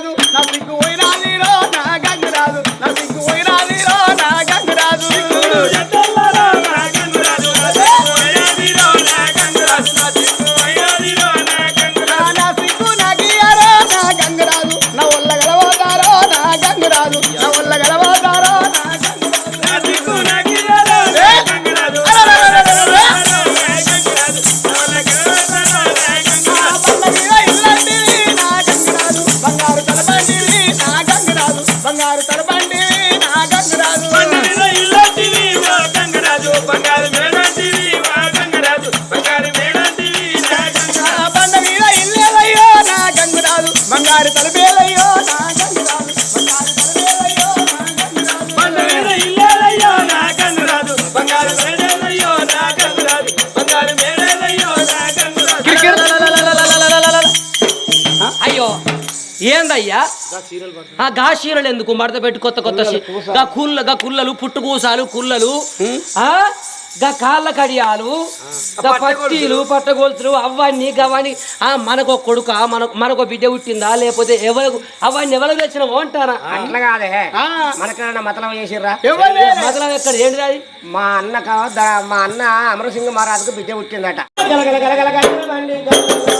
ligado? Na frente నా గంగరాజు అయ్యో ఏందయ్యా? ఆ గా చీరలు ఎందుకు? మడత పెట్టి కొత్త కొత్త గా కుల్ల గా కుల్లలు పుట్టుకూసాలు కుల్లలు ఆ? గా కాళ్ళ కడియాలు గా పట్టీలు పట్టగోల్చులు అవన్నీ గవన్నీ ఆ మనకు ఒక కొడుక మనకు మనకు బిడ్డ పుట్టిందా లేకపోతే ఎవరు అవన్నీ ఎవరు తెచ్చిన అంటారా అట్లా కాదే మనకన్నా మతలం చేసిర్రా? మొదలం ఎక్కడ ఏంటి అది మా అన్న మా అన్న అమరసింహ మహారాజుకు బిడ్డ పుట్టిందట గలగల గలగల గలగల